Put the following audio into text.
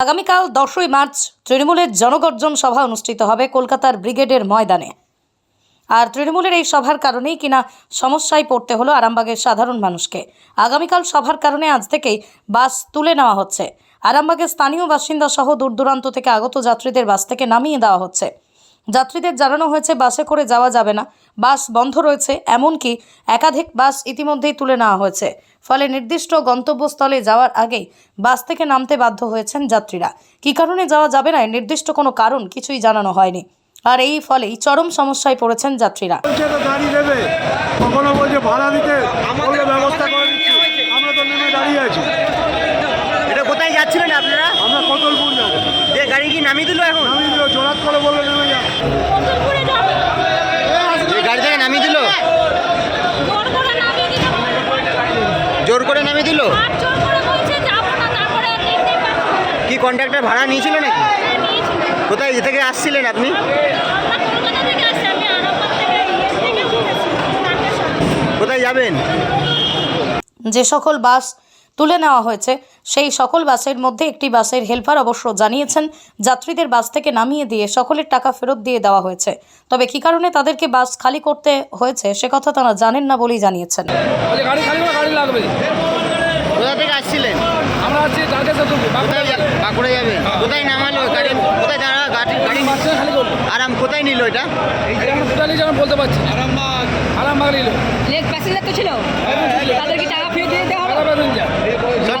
আগামীকাল দশই মার্চ তৃণমূলের জনগর্জন সভা অনুষ্ঠিত হবে কলকাতার ব্রিগেডের ময়দানে। আর তৃণমূলের এই সভার কারণেই কিনা সমস্যায় পড়তে হলো আরামবাগের সাধারণ মানুষকে। আগামীকাল সভার কারণে আজ থেকেই বাস তুলে নেওয়া হচ্ছে। আরামবাগের স্থানীয় বাসিন্দা সহ দূর দূরান্ত থেকে আগত যাত্রীদের বাস থেকে নামিয়ে দেওয়া হচ্ছে। যাত্রীদের জানানো হয়েছে বাসে করে যাওয়া যাবে না। বাস বন্ধ রয়েছে এমনকি একাধিক বাস ইতিমধ্যেই তুলে নেওয়া হয়েছে। ফলে নির্দিষ্ট গন্তব্যস্থলে যাওয়ার আগেই বাস থেকে নামতে বাধ্য হয়েছেন যাত্রীরা। কী কারণে যাওয়া যাবে না নির্দিষ্ট কোনো কারণ কিছুই জানানো হয়নি। আর এই ফলেই চরম সমস্যায় পড়েছেন যাত্রীরা। বলছে তো গাড়ি দেবে। কখনো বলছে ভাড়া দিতে। ব্যবস্থা করে আমরা তো নেমে দাঁড়িয়ে আছি। এটা কোথায় যাচ্ছিলেন আপনারা? আমরা কতলপুর যাব যে গাড়ি কি নামিয়ে দিল এখন? আমি দিল জোরাত করে বললে নেমে যাব যে গাড়ি থেকে নামিয়ে দিল জোর করে নামিয়ে দিল? কি কন্ট্রাক্টর ভাড়া নিয়েছিল নাকি? কোথায় এ থেকে আসছিলেন আপনি? কোথায় যাবেন? যে সকল বাস তুলে নেওয়া হয়েছে। সেই সকল বাসের মধ্যে একটি বাসের হেল্পার অবশ্য জানিয়েছেন যাত্রীদের বাস থেকে নামিয়ে দিয়ে সকলের টাকা ফেরত দিয়ে দেওয়া হয়েছে। তবে কি কারণে তাদেরকে বাস খালি করতে হয়েছে সে কথা তারা জানেন না বলেই জানিয়েছেন। কোথা থেকে আসছিলেন? আমরা আছি বাঁকুড়া কোথায় নামালো গাড়ি? কোথায় দাঁড়া গাড়ি? গাড়ি আরাম কোথায় নিল এটা? বলতে পারছি। আরামবাগ আরামবাগ নিল লেগ প্যাসেঞ্জার তো ছিল তাদেরকে টাকা ফেরত দিয়ে দেওয়া হবে টাকা প্যাসেঞ্জার সব